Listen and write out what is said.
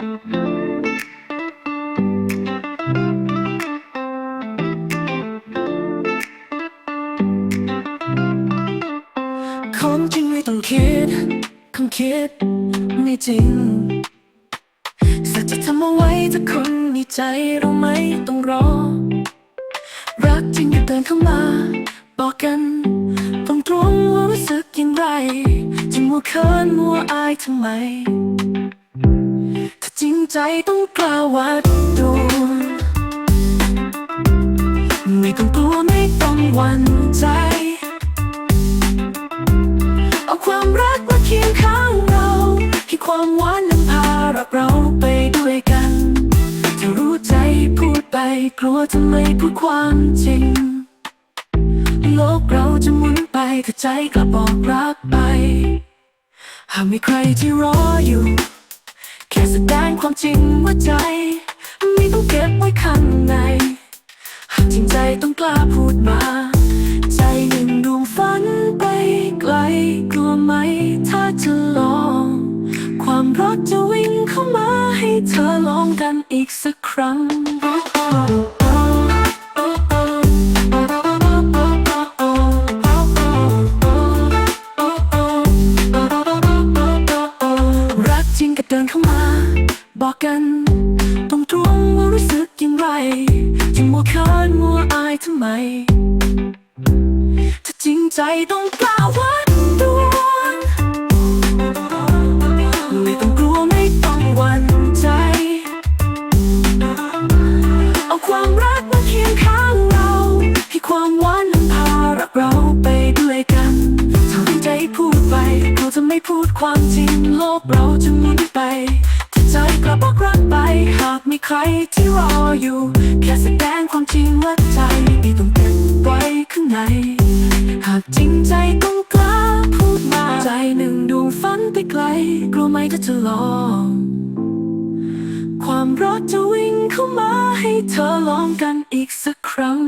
ของจริงไม่ต้องคิดคำคิดไม่จริง สัจจะทำเอาไว้ถ้าคนมีใจเราไม่ต้องรอ รักจริงก็เดินเข้ามา บอกกันตรงตรงว่ารู้สึกอย่างไร จะมัวเขินมัวอายทำไม ใจต้องกล้าวัดดวงไม่ต้องกลัวไม่ต้องหวั่นใจ เอาความรักมาเคียงข้างเราให้ความหวานนำพารักเราไปด้วยกันถ้ารู้ใจพูดไปกลัวจะไมพูดความจริง โลกเราจะหมุนไปถ้าใจกลับบอกรักไป หากมีใครที่รออยู่ ความจริงว่าใจ ไม่ต้องเก็บไว้ข้างใน หากจริงใจต้องกล้าพูดมา ใจหนึ่งดวงฝันไปไกล กลัวไหมถ้าจะลอง ความรักจะวิ่งเข้ามาให้เธอลองกันอีกสักครั้ง ใจต้องกล้าวัดดวงไม่ต้องกลัวไม่ต้องหวั่นใจ เอาความรักมาเคียงข้างเราให้ความหวานนำพารักเราไปด้วยกันถ้าใจพูดไปเราจะไม่พูดความจริงโลกเราจะมุนไปถ้าใจกลับบอกรักไป หากมีใครที่รออยู่ แค่แสดงความจริงว่าใจไม่ต้องากจริงใจต้องกล้าพูดมา ใจหนึ่งดวงฝันไปไกล กลัวไหมถ้าจะลอง ความรักจะวิ่งเข้ามาให้เธอลองกันอีกสักครั้ง